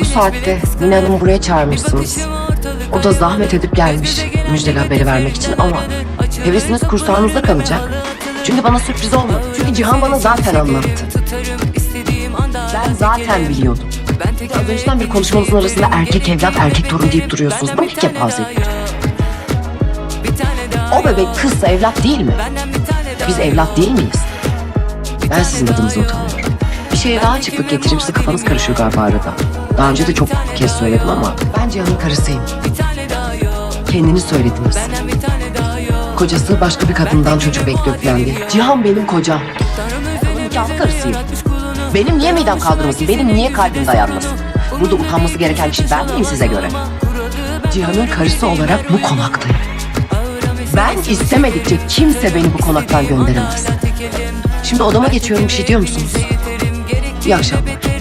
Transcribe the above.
Bu saatte Mine Hanım'ı buraya çağırmışsınız. O da zahmet edip gelmiş müjdeli haberi vermek için ama hevesiniz kursağınızda kalacak. Çünkü bana sürpriz olmadı. Çünkü Cihan bana zaten anlattı. Ben zaten biliyordum. Az önceden bir konuşmanızın arasında erkek evlat, erkek torun deyip duruyorsunuz. Bu ne kepazelik? O bebek kızsa evlat değil mi? Biz evlat değil miyiz? Ben sizin adınıza utanıyorum. Şeye daha açıklık getireyim size kafanız karışıyor galiba arada. Daha önce de çok kez söyledim ama ben Cihan'ın karısıyım. Kendiniz söylediniz. Kocası başka bir kadından çocuk bekliyor falan diye. Cihan benim kocam. Nikahlı karısıyım. Benim niye midem kaldırmasın? Benim niye kalbim dayanmasın? Burada utanması gereken kişi ben miyim size göre? Cihan'ın karısı olarak bu konaktayım. Ben istemedikçe kimse beni bu konaktan gönderemez. Şimdi odama geçiyorum bir şey diyor musunuz? 要什么？